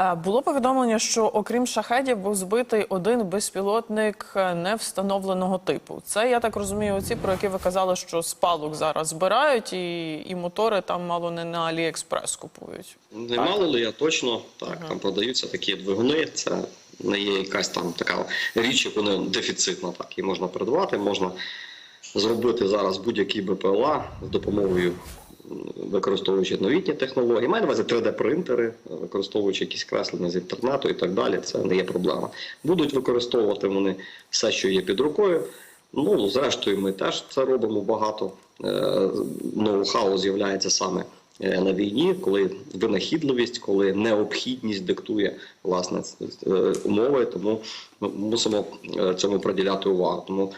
Е, Було повідомлення, що окрім шахедів був збитий один безпілотник е, невстановленого типу. Це я так розумію, оці про які ви казали, що з палок зараз збирають, і, і мотори там мало не на Аліекспрес купують. Немало ли я точно так, там продаються такі двигуни. Це не є якась там така річ, яку не дефіцитна. Так, її можна придбати, можна зробити зараз будь-який БПЛА з допомогою. Використовуючи новітні технології, маю на увазі 3D-принтери, використовуючи якісь креслення з інтернету і так далі, це не є проблема. Будуть використовувати вони все, що є під рукою. Ну, зрештою, ми теж це робимо багато. Е, Ноу-хау з'являється саме е, на війні, коли винахідливість, коли необхідність диктує власне е, умови, тому ми мусимо цьому приділяти увагу. Тому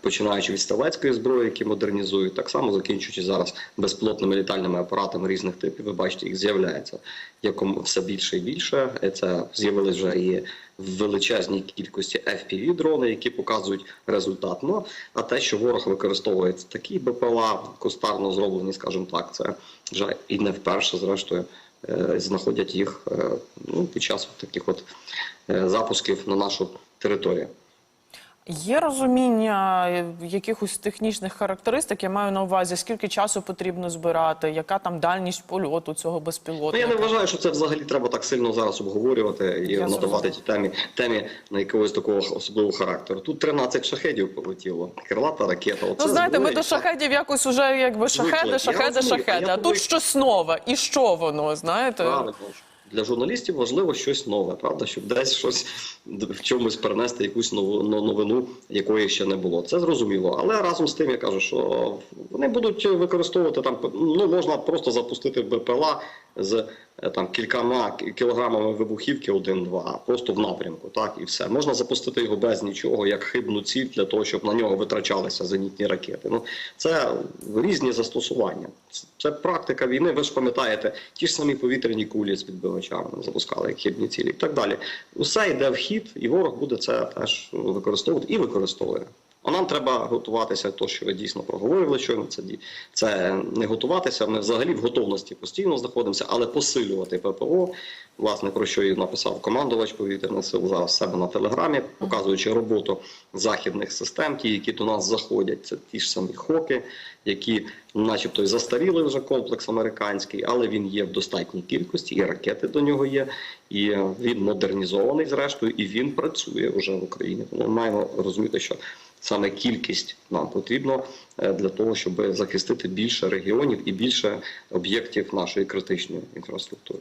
починаючи від стрілецької зброї, які модернізують, так само закінчуючи зараз безпілотними літальними апаратами різних типів, ви бачите, їх з'являється якому все більше і більше. Е, Це з'явились вже і в величезній кількості fpv дрони, які показують результат. Ну а те, що ворог використовує такі БПЛА, кустарно зроблені, скажімо так, це вже і не вперше, зрештою, е, знаходять їх е, ну, під час таких от е, запусків на нашу територію. Є розуміння е, якихось технічних характеристик. Я маю на увазі, скільки часу потрібно збирати, яка там дальність польоту цього Ну, безпілотника. я не вважаю, що це взагалі треба так сильно зараз обговорювати і Я надавати ті темі, темі на якогось такого особливого характеру. Тут 13 шахедів полетіло, крилата ракета. Оце Ну, знаєте, ми до шахедів якось уже якби шахеди. Шахеди, шахеди. А тут щось нове. І що воно, знаєте? Правильно. Для журналістів важливо щось нове, правда, щоб десь щось в чомусь перенести якусь нову новину, якої ще не було. Це зрозуміло. Але разом з тим я кажу, що вони будуть використовувати там, ну можна просто запустити БПЛА з там кількома кілограмами вибухівки 1-2, просто в напрямку, так і все. Можна запустити його без нічого, як хибну ціль для того, щоб на нього витрачалися зенітні ракети. Ну це різні застосування. Це практика війни. Ви ж пам'ятаєте, ті ж самі повітряні кулі з відбивачами запускали як хибні цілі і так далі. Усе йде в хід, і ворог буде це теж використовувати і використовує. А нам треба готуватися, то що ви дійсно проговорювали щойно. Це це не готуватися. Ми взагалі в готовності постійно знаходимося, але посилювати ППО, власне про що і написав командувач повітряних сил зараз себе на телеграмі, показуючи роботу західних систем, ті, які до нас заходять. Це ті ж самі хоки, які, начебто, й застаріли вже комплекс американський, але він є в достатній кількості, і ракети до нього є, і він модернізований, зрештою, і він працює вже в Україні. Ми маємо розуміти, що саме кількість нам потрібно е, для того, щоб захистити більше регіонів і більше об'єктів нашої критичної інфраструктури.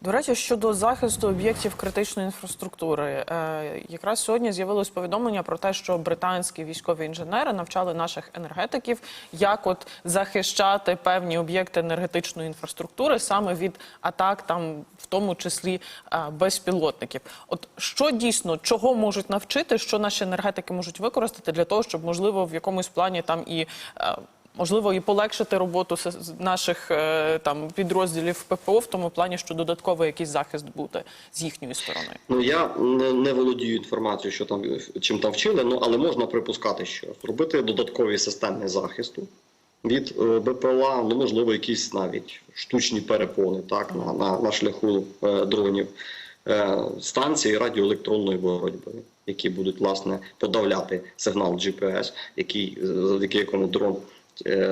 До речі, щодо захисту об'єктів критичної інфраструктури, е, якраз сьогодні з'явилось повідомлення про те, що британські військові інженери навчали наших енергетиків, як от захищати певні об'єкти енергетичної інфраструктури саме від атак, там в тому числі е, безпілотників. От що дійсно чого можуть навчити, що наші енергетики можуть використати для того, щоб можливо в якомусь плані там і е, Можливо, і полегшити роботу наших е, там підрозділів ППО в тому плані, що додатковий якийсь захист буде з їхньої сторони. Ну я не, не володію інформацією, що там чим там вчили, ну але можна припускати, що робити додаткові системи захисту від е, БПЛА, ну можливо, якісь навіть штучні перепони, так на, на, на шляху е, дронів, е, станції радіоелектронної боротьби, які будуть власне подавляти сигнал GPS, який завдяки якому дрон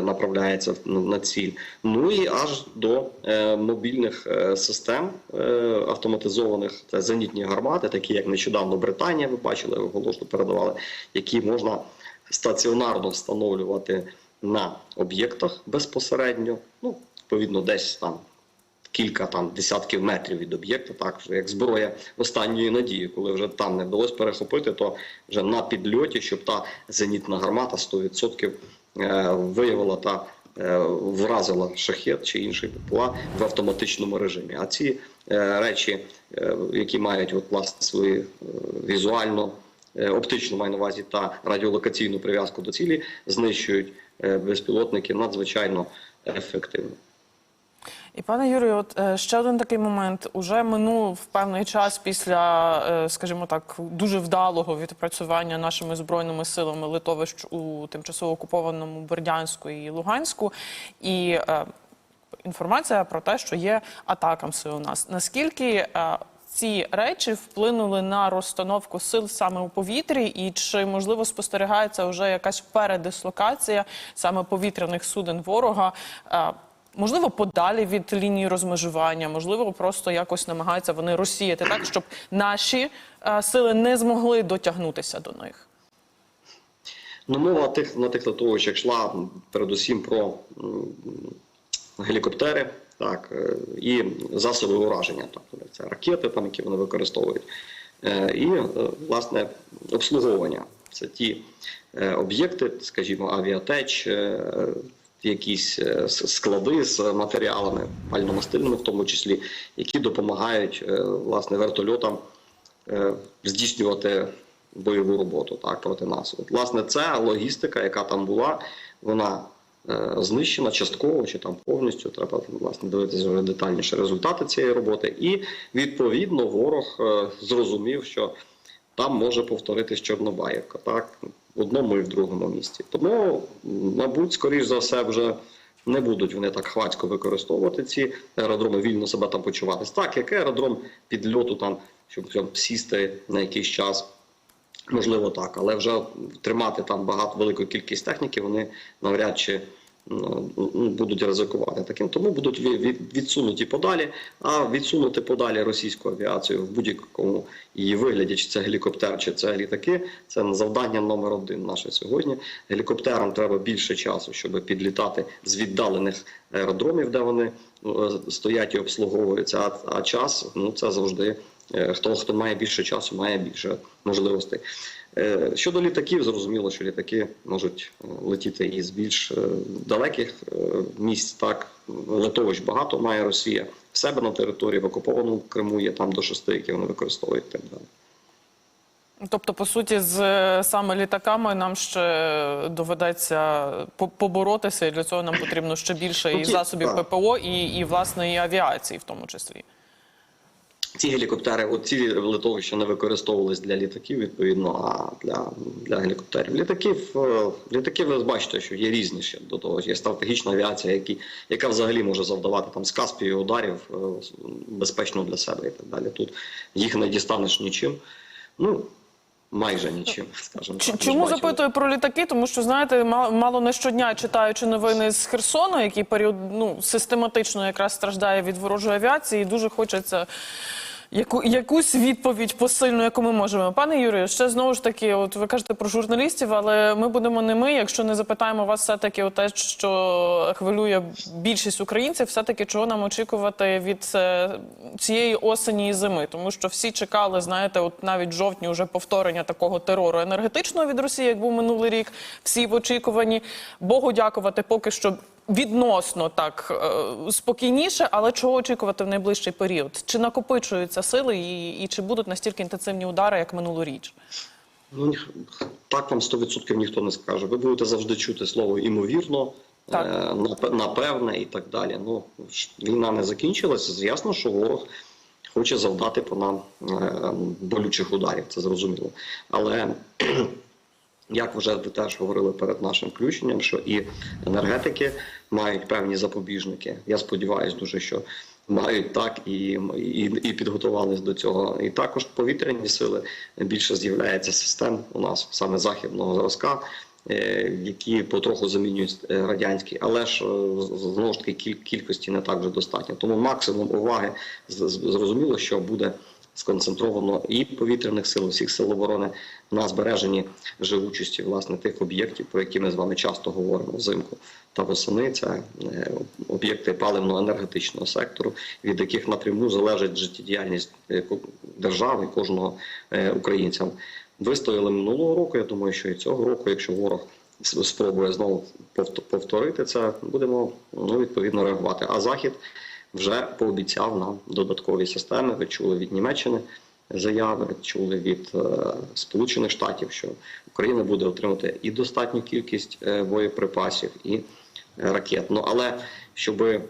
направляється на на ціль. Ну і аж до е, мобільних е, систем е, автоматизованих це зенітні гармати, такі як нещодавно Британія, ви бачили, оголошено передавали, які можна стаціонарно встановлювати на об'єктах безпосередньо. Ну, відповідно, десь там. Кілька там десятків метрів від об'єкта, так вже як зброя останньої надії, коли вже там не вдалося перехопити, то вже на підльоті, щоб та зенітна гармата 100% е, виявила та е, вразила шахет чи інший ППА в автоматичному режимі. А ці е, речі, е, які мають от, власне свою е, візуально, оптично маю на увазі та радіолокаційну прив'язку до цілі, знищують е, безпілотники надзвичайно ефективно. І пане Юрію, от е, ще один такий момент. Уже минув певний час після, е, скажімо так, дуже вдалого відпрацювання нашими збройними силами литовищ у тимчасово окупованому Бердянську і Луганську. І е, інформація про те, що є атакамси у нас. Наскільки е, ці речі вплинули на розстановку сил саме у повітрі, і чи можливо спостерігається вже якась передислокація саме повітряних суден ворога? е, Можливо, подалі від лінії розмежування, можливо, просто якось намагаються вони розсіяти так, щоб наші е, сили не змогли дотягнутися до них. Ну, мова тих на тих литовищах йшла передусім про гелікоптери, так е, і засоби ураження, тобто це ракети, там які вони використовують, Е, і власне обслуговування. Це ті об'єкти, скажімо, авіатеч, якісь е, склади з матеріалами пальномастильними, в тому числі, які допомагають е, власне вертольотам е, здійснювати бойову роботу так проти нас. От, власне, це логістика, яка там була, вона знищена частково чи там повністю. Треба власне дивитися вже детальніше результати цієї роботи. І відповідно ворог зрозумів, що там може повторитись Чорнобаївка, так в одному і в другому місці. Тому, мабуть, скоріш за все, вже не будуть вони так хвацько використовувати ці аеродроми, вільно себе там почуватись. Так, який аеродром підльоту, там, щоб там, сісти на якийсь час. Можливо, так, але вже тримати там багато велику кількість техніки, вони навряд чи будуть ризикувати таким. Тому будуть відсунуті подалі. А відсунути подалі російську авіацію в будь-якому її вигляді, чи це гелікоптер, чи це літаки, це завдання номер один наше сьогодні. Гелікоптерам треба більше часу, щоб підлітати з віддалених аеродромів, де вони ну, е, стоять і обслуговуються. А, а час ну це завжди е, хто хто має більше часу, має більше можливостей. Е, Щодо літаків, зрозуміло, що літаки можуть е, летіти із більш е, далеких місць. Так литовищ багато має Росія в себе на території в окупованому Криму є там до шести, які вони використовують так далі. Тобто, по суті, з саме літаками нам ще доведеться поборотися, і для цього нам потрібно ще більше і засобів. ППО, і, і власне і авіації, в тому числі. Ці гелікоптери, от ці литовища не використовувались для літаків, відповідно, а для, для гелікоптерів. Літаків, е, літаки, ви бачите, що є різні ще до того. Є стратегічна авіація, які, яка взагалі може завдавати там з Каспію ударів е, безпечно для себе і так далі. Тут їх не дістанеш нічим. Ну, майже нічим, скажімо так. Чому запитую про літаки? Тому що знаєте, ма- мало не щодня читаючи новини з Херсону, який період ну систематично якраз страждає від ворожої авіації, і дуже хочеться. Яку якусь відповідь посильну, яку ми можемо, пане Юрію, ще знову ж таки, от ви кажете про журналістів, але ми будемо не ми, якщо не запитаємо вас, все таки те, що хвилює більшість українців, все таки чого нам очікувати від е, цієї осені і зими, тому що всі чекали, знаєте, от навіть жовтні вже повторення такого терору енергетичного від Росії, як був минулий рік. Всі в очікуванні. Богу дякувати, поки що відносно так е, спокійніше, але чого очікувати в найближчий період? Чи накопичуються сили і, і чи будуть настільки інтенсивні удари, як минулоріч? Ну, так вам 100% ніхто не скаже. Ви будете завжди чути слово імовірно, Так. е, напевне і так далі. Ну, війна не закінчилася. Ясно, що ворог хоче завдати по нам е, болючих ударів, це зрозуміло. Але як вже теж говорили перед нашим включенням, що і енергетики мають певні запобіжники. Я сподіваюся дуже, що мають так і, і, і підготувались до цього. І також повітряні сили більше з'являється систем у нас саме західного зразка. е, Які потроху замінюють е, радянські, але ж е, знову ж таки кількості не так вже достатньо. Тому максимум уваги зрозуміло, що буде сконцентровано і повітряних сил, всіх сил оборони на збереженні живучості власне тих об'єктів, про які ми з вами часто говоримо взимку та восени. Це е, об'єкти паливно-енергетичного сектору, від яких напряму залежить життєдіяльність е, держави кожного е, українця. Вистояли минулого року. Я думаю, що і цього року, якщо ворог спробує знову повторити це, будемо ну, відповідно реагувати. А захід вже пообіцяв нам додаткові системи. Ви чули від Німеччини заяви, чули від е, Сполучених Штатів, що Україна буде отримати і достатню кількість е, боєприпасів, і е, ракет. Ну але щоб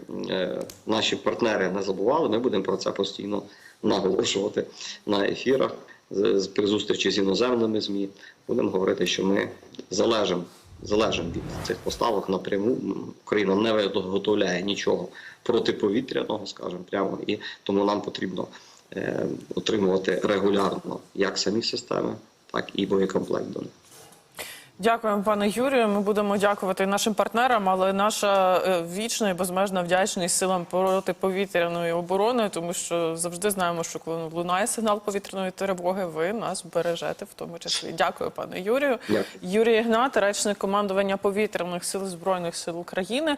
наші партнери не забували, ми будемо про це постійно наголошувати на ефірах з при зустрічі з іноземними змі. Будемо говорити, що ми залежимо залежимо від цих поставок напряму. Україна не виготовляє нічого протиповітряного, скажімо прямо, і тому нам потрібно е, отримувати регулярно як самі системи, так і боєкомплект до них. Дякуємо, пане Юрію. Ми будемо дякувати нашим партнерам, але наша е, вічна і безмежна вдячність силам протиповітряної оборони, тому що завжди знаємо, що коли лунає сигнал повітряної тривоги, ви нас бережете в тому числі. Дякую, пане Юрію. Дякую. Юрій Ігнат, речник командування повітряних сил збройних сил України.